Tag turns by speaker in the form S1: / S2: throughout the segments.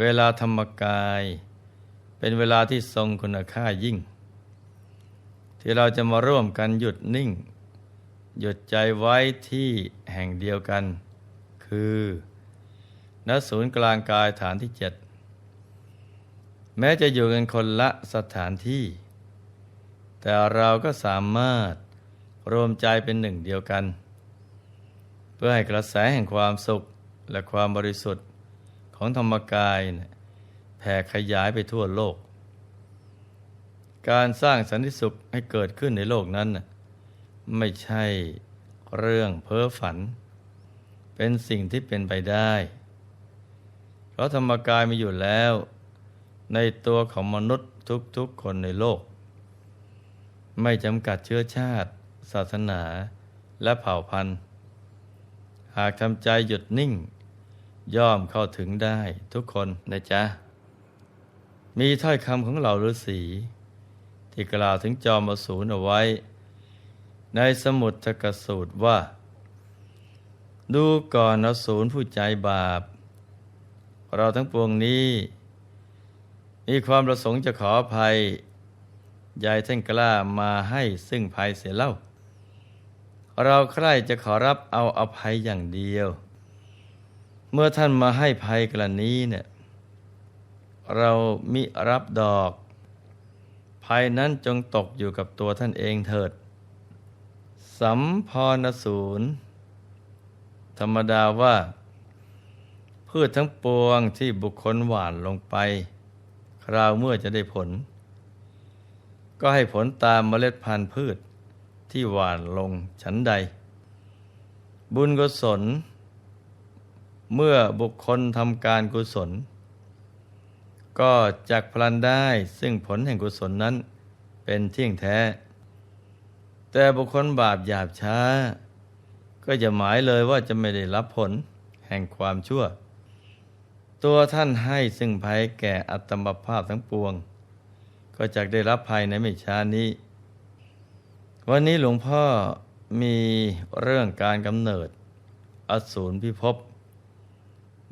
S1: เวลาธรรมกาย เป็นเวลาที่ทรงคุณค่ายิ่ง ที่เราจะมาร่วมกันหยุดนิ่ง หยุดใจไว้ที่แห่งเดียวกัน คือณศูนย์กลางกายฐานที่เจ็ดแม้จะอยู่กันคนละสถานที่ แต่เราก็สามารถรวมใจเป็นหนึ่งเดียวกัน เพื่อให้กระแสแห่งความสุขและความบริสุทธิ์ ของธรรมกายนะแผ่ขยายไปทั่วโลก การสร้างสันติสุขให้เกิดขึ้นในโลกนั้นนะไม่ใช่เรื่องเพ้อฝัน เป็นสิ่งที่เป็นไปได้ เพราะธรรมกายมีอยู่แล้ว ในตัวของมนุษย์ทุกๆคนในโลก ไม่จำกัดเชื้อชาติ ศาสนาและเผ่าพันธุ์ หากทำใจหยุดนิ่ง ย่อมเข้าถึงได้ทุกคนนะจ๊ะ มีถ้อยคำของเหล่าฤาษีที่กล่าวถึงจอมอสูรเอาไว้ ในสมุดทกสูตรว่า ดูก่อนอสูรผู้ใจบาป เราทั้งปวงนี้ มีความประสงค์จะขออภัยยายท่านกล้ามาให้ซึ่งภัยเสียเล่า เราใคร่จะขอรับเอาอภัยอย่างเดียว เมื่อท่านมาให้ภัยกรณีเนี่ยเรามิรับดอก ภัยนั้นจงตกอยู่กับตัวท่านเองเถิด สัมพรสูรธรรมดาว่า พืชทั้งปวงที่บุคคลหว่านลงไป คราวเมื่อจะได้ผล ก็ให้ผลตามเมล็ดพันธุ์พืชที่หว่านลงฉันใด บุญกุศล เมื่อบุคคลทำการกุศล ก็จักพลันได้ซึ่งผลแห่งกุศลนั้นเป็นเที่ยงแท้ แต่บุคคลบาปหยาบช้า ก็จะหมายเลยว่าจะไม่ได้รับผลแห่งความชั่ว ตัวท่านให้ซึ่งภัยแก่อัตมภาพทั้งปวง ก็จะได้รับภัยในไม่ช้านี้ วันนี้หลวงพ่อมีเรื่องการกำเนิด อสูรพิภพ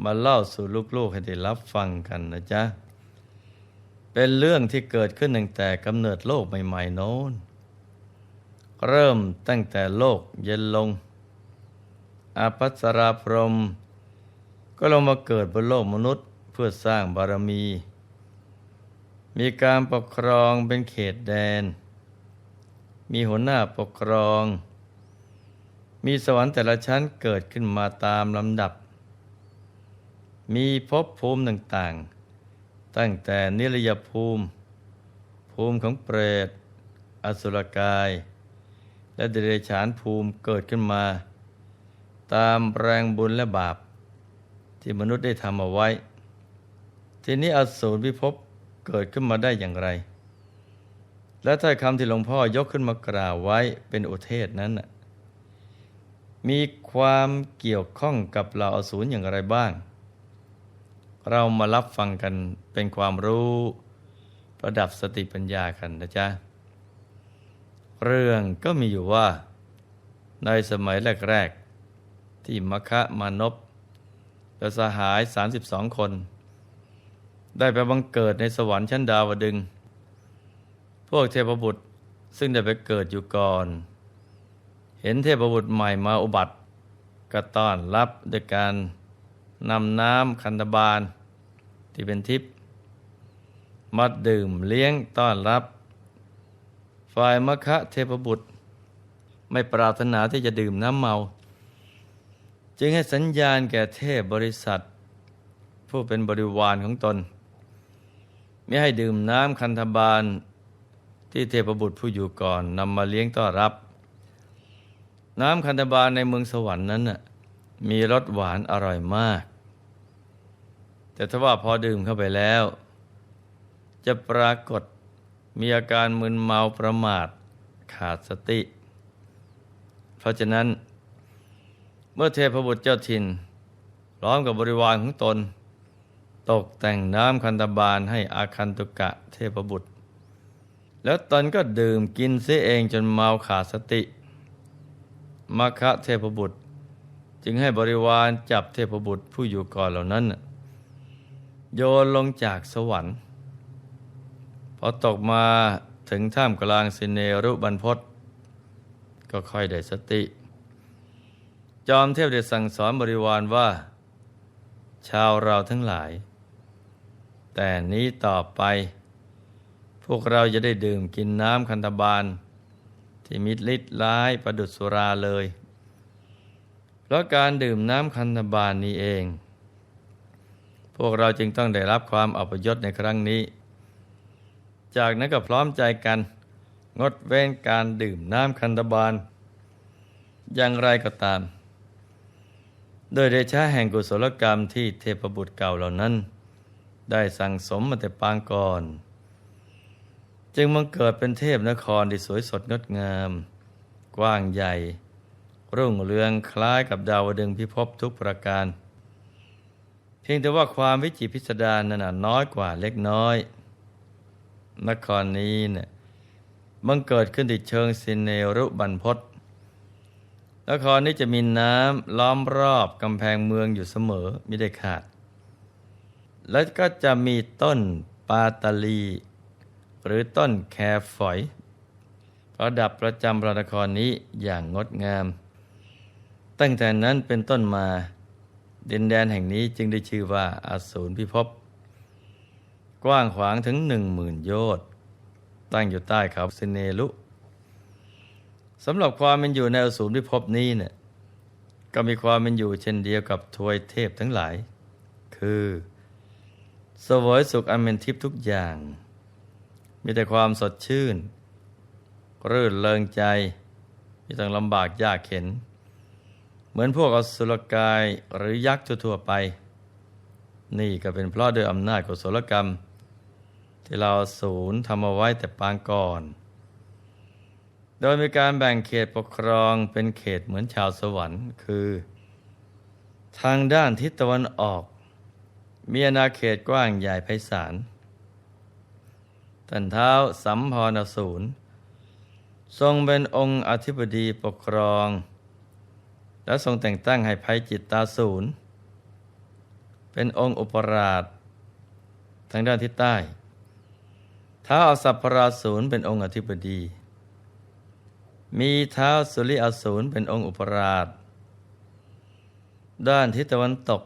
S1: มาเล่าสู่ลูกๆให้ได้รับฟังกันนะจ๊ะ เป็นเรื่องที่เกิดขึ้นตั้งแต่กำเนิดโลกใหม่ๆโน้น เริ่มตั้งแต่โลกเย็นลงอาภัสราพรม ก็ลงมาเกิดบนโลกมนุษย์เพื่อสร้างบารมี มีการปกครองเป็นเขตแดน มีหัวหน้าปกครอง มีสวรรค์แต่ละชั้นเกิดขึ้นมาตามลำดับ มีภพภูมิต่างๆ ตั้งแต่นิรยภูมิ ภูมิของเปรต อสุรกาย และเดรัจฉานภูมิเกิดขึ้นมา ตามแรงบุญและบาป ที่มนุษย์ได้ทำเอาไว้ ทีนี้อสูรพิภพเกิดขึ้นมาได้อย่างไร และถ้อยคำที่หลวงพ่อยกขึ้นมากล่าวไว้เป็นอุเทศนั้นมีความเกี่ยวข้องกับเหล่าอสูรอย่างไรบ้าง เรามารับฟังกันเป็นความรู้ประดับสติปัญญากันนะจ๊ะ เรื่องก็มีอยู่ว่า ในสมัยแรก ๆ ที่มคะมานพและสหาย 32 คน ได้ไปบังเกิดในสวรรค์ชั้นดาวดึง พวกเทพบุตรซึ่งได้ไปเกิดอยู่ก่อน เห็นเทพบุตรใหม่มาอุบัติก็ต้อนรับด้วยการ นำน้ำคันธบาล ที่เป็นทิพย์มาดื่มเลี้ยงต้อนรับ ฝ่ายมคะเทพบุตร ไม่ปรารถนาที่จะดื่มน้ำเมา จึงให้สัญญาณแก่เทพบริษัท ผู้เป็นบริวารของตน ไม่ให้ดื่มน้ำคันธบาล ที่เทพบุตรผู้อยู่ก่อนนำมาเลี้ยงต้อนรับ น้ำคันธบาลในเมืองสวรรค์นั้นน่ะมีรสหวานอร่อยมาก แต่ถ้าว่าพอดื่มเข้าไปแล้ว จะปรากฏมีอาการมึนเมาประมาทขาดสติ เพราะฉะนั้น เมื่อเทพบุตรเจ้าถิ่นพร้อมกับบริวารของตน ตกแต่งน้ำคันธบาลให้อาคันตุกะเทพบุตร แล้วตนก็ดื่มกินเสียเองจนเมาขาดสติมคะเทพบุตร จึงให้บริวารจับเทพบุตรผู้อยู่ก่อนเหล่านั้น โยนลงจากสวรรค์ พอตกมาถึงท่ามกลางสิเนรุบรรพตก็ค่อยได้สติ จอมเทพได้สั่งสอนบริวารว่า ชาวเราทั้งหลาย แต่นี้ต่อไป พวกเราจะได้ดื่มกินน้ำคันธบาล ที่มิดลิดร้ายประดุษสุราเลย เพราะการดื่มน้ำคันธบาลนี้เอง วกเราจึงต้องได้รับความอัปยศในครั้งนี้ จากนั้นก็พร้อมใจกัน งดเว้นการดื่มน้ำคันธบาล อย่างไรก็ตาม โดยเดชะแห่งกุศลกรรมที่เทพบุตรเก่าเหล่านั้น ได้สั่งสมมาแต่ปางก่อน จึงมังเกิดเป็นเทพนครที่สวยสดงดงาม กว้างใหญ่ รุ่งเรืองคล้ายกับดาวดึงพิภพทุกประการ เพียงแต่ว่าความวิจิตพิสดารนั้นน้อยกว่าเล็กน้อย นครนี้เนี่ยบังเกิดขึ้นที่เชิงสินเนรุบรรพตนครนี้จะมีน้ำล้อมรอบกำแพงเมืองอยู่เสมอไม่ได้ขาด และก็จะมีต้นปาตาลี หรือต้นแครฝอย ประดับประจำพระนครนี้อย่างงดงาม ตั้งแต่นั้นเป็นต้นมา ดินแดนแห่งนี้จึงได้ชื่อว่าอาสูรพิภพกว้างขวางถึงหนึ่งหมื่นโยชน์ตั้งอยู่ใต้เขาสิเนลุสำหรับความเป็นอยู่ในอสูรพิภพนี้เนี่ยก็มีความเป็นอยู่เช่นเดียวกับทวยเทพทั้งหลาย คือเสวยสุขอันเป็นทิพย์ทุกอย่าง มีแต่ความสดชื่น รื่นเริงใจ ไม่ต้องลำบากยากเข็น เหมือนพวกอสุรกายหรือยักษ์ทั่วไป นี่ก็เป็นเพราะด้วยอำนาจกุศลกรรม ที่เราศูนย์ทำเอาไว้แต่ปางก่อน โดยมีการแบ่งเขตปกครองเป็นเขตเหมือนชาวสวรรค์ คือ ทางด้านทิศตะวันออก มีอาณาเขตกว้างใหญ่ไพศาลท่านเท้าสัมพรสูรทรงเป็นองค์อธิบดีปกครอง และทรงแต่งตั้งให้ภัยจิตตาศูนย์เป็นองค์อุปราชทางด้านทิศใต้ท้าวอสัพพราศูนย์เป็นองค์อธิบดี มีท้าสุริอสูรเป็นองค์อุปราช ด้านทิศตะวันตก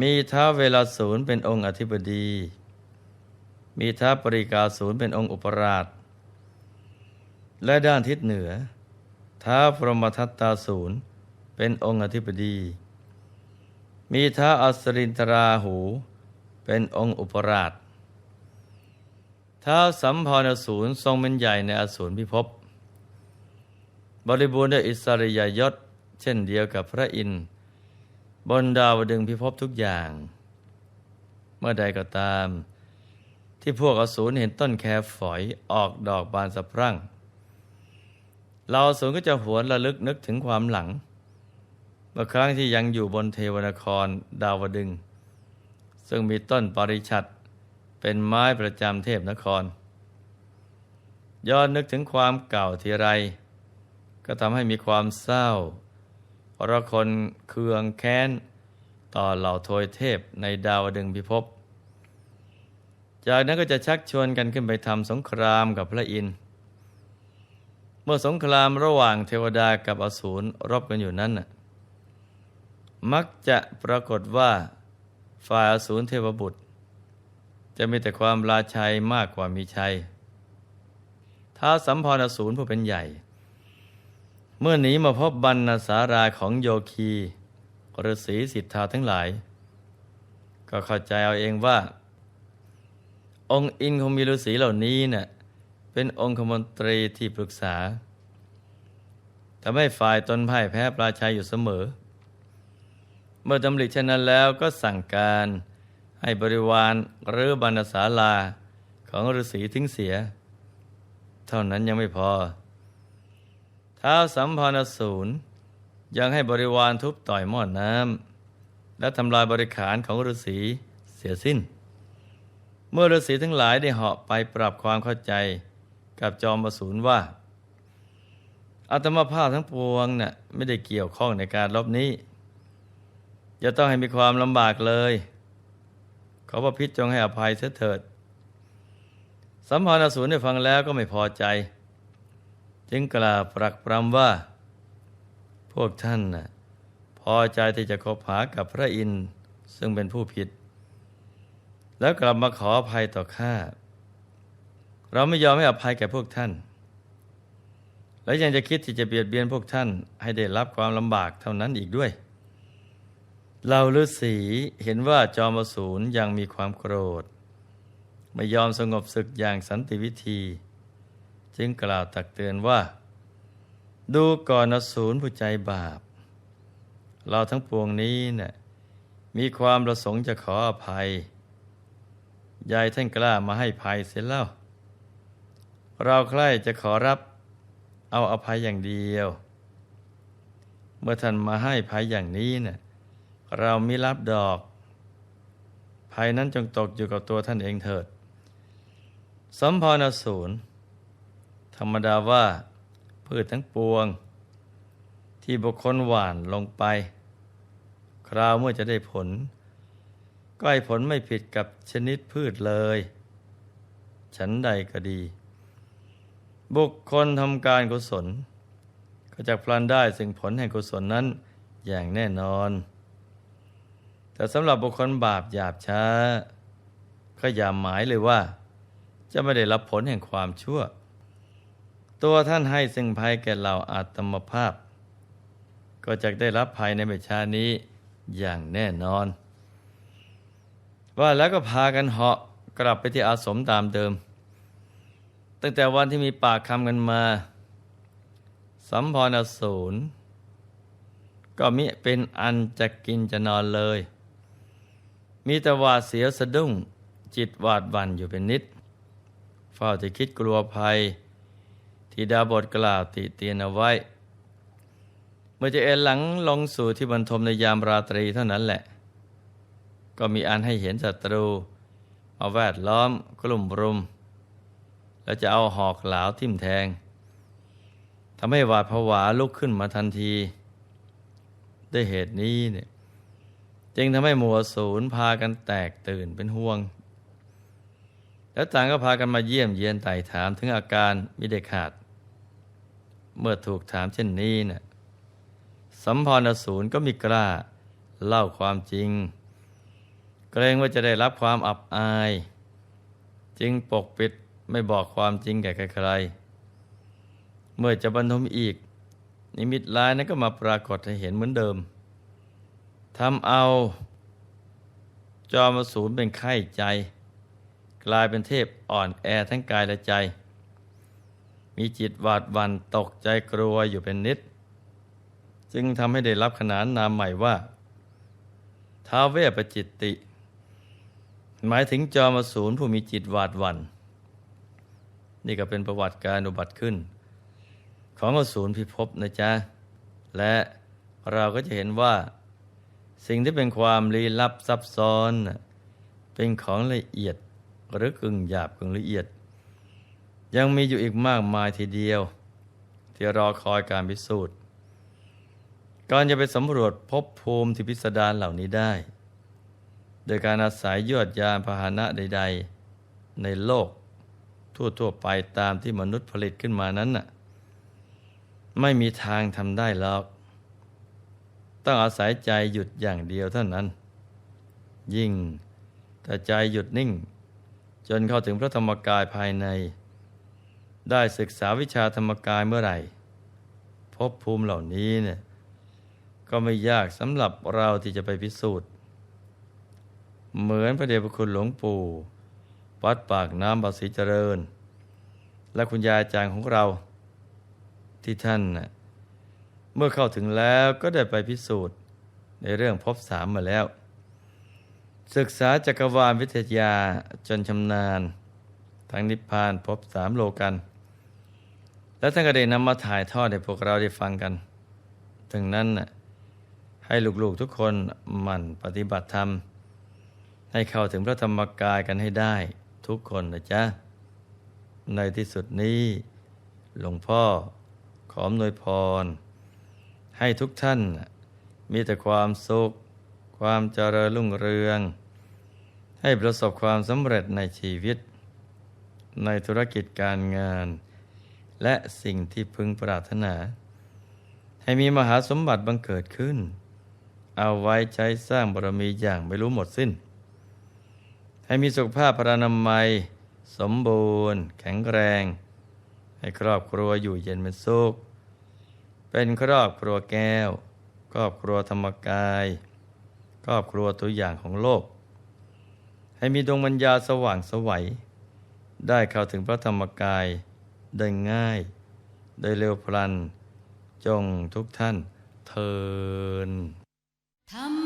S1: มีท้าเวลาศูนย์เป็นองค์อธิบดี มีท้าปริกาศูนย์เป็นองค์อุปราช และด้านทิศเหนือท้าพรหมทัตตาศูนย์ เป็นองค์อธิบดี มีท้าอัสรินทราหู เป็นองค์อุปราชท้าสัมพรศูนทรงเป็นใหญ่ในอสูรพิภพบริบูรณ์ด้วยอิสริยยศ เช่นเดียวกับพระอินทร์บนดาวดึงพิภพทุกอย่าง เมื่อใดก็ตาม ที่พวกอสูรเห็นต้นแครฝอยออกดอกบานสะพรั่ง เราอสูรก็จะหวนระลึกนึกถึงความหลัง เมื่อครั้งที่ยังอยู่บนเทวนครดาวดึง ซึ่งมีต้นปริชัดเป็นไม้ประจำเทพนคร ย้อนนึกถึงความเก่าทีไร ก็ทำให้มีความเศร้าเพราะคนเคืองแค้น ต่อเหล่าโทยเทพในดาวดึงพิภพจากนั้นก็จะชักชวนกันขึ้นไปทำสงครามกับพระอินทร์เมื่อสงครามระหว่างเทวดากับอสูรรบกันอยู่นั้นน่ะ มักจะปรากฏว่า ฝ่ายอสูรเทวบุตร จะมีแต่ความราชัยมากกว่ามีชัยท้าสัมพรอสูรผู้เป็นใหญ่ เมื่อหนีมาพบบรรณสาราของโยคีฤาษีสิทธาทั้งหลาย ก็เข้าใจเอาเองว่า องค์อินคงมีฤาษีเหล่านี้เนะ่ะเป็นองคมนตรีที่ปรึกษาทำให้ฝ่ายตนพ่ายแพ้ปราชัยอยู่เสมอ เมื่อดำริเช่นนั้นแล้วก็สั่งการให้บริวารหรือบรรณศาลาของฤาษีทิ้งเสีย เท่านั้นยังไม่พอท้าวสัมพนสูรยังให้บริวารทุบต่อยหม้อนน้ำและทำลายบริขารของฤาษีเสียสิ้น เมื่อฤาษีทั้งหลายได้เหาะไปปรับความเข้าใจกับจอมอสูรว่าอาตมาภาพทั้งปวงน่ะไม่ได้เกี่ยวข้องในการลบนี้ จะต้องให้มีความลำบากเลย ขอพระพิษจงให้อภัยเสถิด สัมภารสูรได้ฟังแล้วก็ไม่พอใจ จึงกล่าวปรักปรำว่า พวกท่านน่ะพอใจที่จะคบหากับพระอินทร์ซึ่งเป็นผู้ผิด แล้วกลับมาขออภัยต่อข้าเราไม่ยอมให้อภัยแก่พวกท่าน และยังจะคิดที่จะเบียดเบียนพวกท่านให้ได้รับความลำบากเท่านั้นอีกด้วย เราฤาษีเห็นว่าจอมอสูรยังมีความโกรธ ไม่ยอมสงบศึกอย่างสันติวิธี จึงกล่าวตักเตือนว่า ดูก่อนอสูรผู้ใจบาป เราทั้งปวงนี้เนะ่ยมีความประสงค์จะขออภัย ยายท่านกล้ามาให้ภัยเสร็จแล้ว เราใคร่จะขอรับเอาอภัยอย่างเดียว เมื่อท่านมาให้ภัยอย่างนี้เนะ่ย เรามิรับดอก ภัยนั้นจงตกอยู่กับตัวท่านเองเถิด สมพรอสูรธรรมดาว่าพืชทั้งปวง ที่บุคคลหว่านลงไป คราวเมื่อจะได้ผล ก็ให้ผลไม่ผิดกับชนิดพืชเลย ฉันใดก็ดี บุคคลทำการกุศล ก็จะพลันได้สิ่งผลแห่งกุศลนั้นอย่างแน่นอน แต่สำหรับบุคคลบาปหยาบช้า ก็อย่าหมายเลยว่า จะไม่ได้รับผลแห่งความชั่ว ตัวท่านให้สิ่งภัยแก่เราอาตมภาพ ก็จะได้รับภัยในเมชานี้อย่างแน่นอน ว่าแล้วก็พากันเหาะกลับไปที่อาสมตามเดิม ตั้งแต่วันที่มีปากคำกันมาสัมพรอสูรก็มิเป็นอันจะกินจะนอนเลย มีแต่หวาดเสียวสะดุ้ง จิตหวาดวันอยู่เป็นนิด เฝ้าจะคิดกลัวภัย ที่ดาบทกล่าวติเตียนเอาไว้ เมื่อจะเอ็นหลังลงสู่ที่บรรทมในยามราตรีเท่านั้นแหละ ก็มีอันให้เห็นศัตรูมาแวดล้อมกลุ่มรุม แล้วจะเอาหอกเหลาทิ่มแทงทำให้หวาดผวาลุกขึ้นมาทันที ด้วยเหตุนี้เนี่ย จึงทำให้หมัวศูนย์พากันแตกตื่นเป็นห่วง แล้วต่างก็พากันมาเยี่ยมเยียนไต่ถามถึงอาการมิได้ขาด เมื่อถูกถามเช่นนี้นะ่ะสัมพรศูนย์ก็มีกล้าเล่าความจริง เกรงว่าจะได้รับความอับอาย จึงปกปิดไม่บอกความจริงแก่ใครๆเมื่อจะบรรทมอีก นิมิตลายนั้นก็มาปรากฏให้เห็นเหมือนเดิม ทำเอาจอมสูรเป็นไข้ใจ กลายเป็นเทพอ่อนแอทั้งกายและใจ มีจิตหวาดวันตกใจกลัวอยู่เป็นนิด จึงทำให้ได้รับขนานนามใหม่ว่าท้าวเวปจิตติ หมายถึงจอมสูรผู้มีจิตหวาดวันนี่ก็เป็นประวัติการอุบัติขึ้น ของอสูรพิภพนะจ๊ะ และเราก็จะเห็นว่า สิ่งที่เป็นความลี้ลับซับซ้อน เป็นของละเอียดหรือกึ่งหยาบกึ่งละเอียด ยังมีอยู่อีกมากมายทีเดียว ที่รอคอยการพิสูจน์ก่อนจะไปสำรวจพบภูมิที่พิสดารเหล่านี้ได้ โดยการอาศัยยวดยานพาหนะใด ๆ ในโลก ทั่วๆไปตามที่มนุษย์ผลิตขึ้นมานั้นน่ะไม่มีทางทำได้หรอก ต้องอาศัยใจหยุดอย่างเดียวเท่านั้น ยิ่งแต่ใจหยุดนิ่ง จนเข้าถึงพระธรรมกายภายใน ได้ศึกษาวิชาธรรมกายเมื่อไหร่พบภูมิเหล่านี้เนี่ยก็ไม่ยากสำหรับเราที่จะไปพิสูจน์ เหมือนพระเดชพระคุณหลวงปู่ วัดปากน้ำบาศรีเจริญ และคุณยายจารย์ของเรา ที่ท่านน่ะ เมื่อเข้าถึงแล้วก็ได้ไปพิสูจน์ในเรื่องพบสามมาแล้ว ศึกษาจักรวาลวิทยาจนชำนาญ ทั้งนิพพานพบสามโลกัน แล้วท่านก็ได้นำมาถ่ายทอดให้พวกเราได้ฟังกัน ถึงนั้นน่ะให้ลูกๆทุกคนหมั่นปฏิบัติธรรม ให้เข้าถึงพระธรรมกายกันให้ได้ทุกคนนะจ๊ะ ในที่สุดนี้ หลวงพ่อขออนวยพร ให้ทุกท่านมีแต่ความสุข ความเจริญรุ่งเรือง ให้ประสบความสำเร็จในชีวิต ในธุรกิจการงาน และสิ่งที่พึงปรารถนา ให้มีมหาสมบัติบังเกิดขึ้น เอาไว้ใช้สร้างบารมีอย่างไม่รู้หมดสิ้น ให้มีสุขภาพพรานามัย สมบูรณ์ แข็งแรง ให้ครอบครัวอยู่เย็นเป็นสุข เป็นครอบครัวแก้ว ครอบครัวธรรมกาย ครอบครัวตัวอย่างของโลก ให้มีดวงวัญญาสว่างสวัย ได้เข้าถึงพระธรรมกายได้ง่าย ได้เร็วพลัน จงทุกท่านเทิน
S2: ธรรม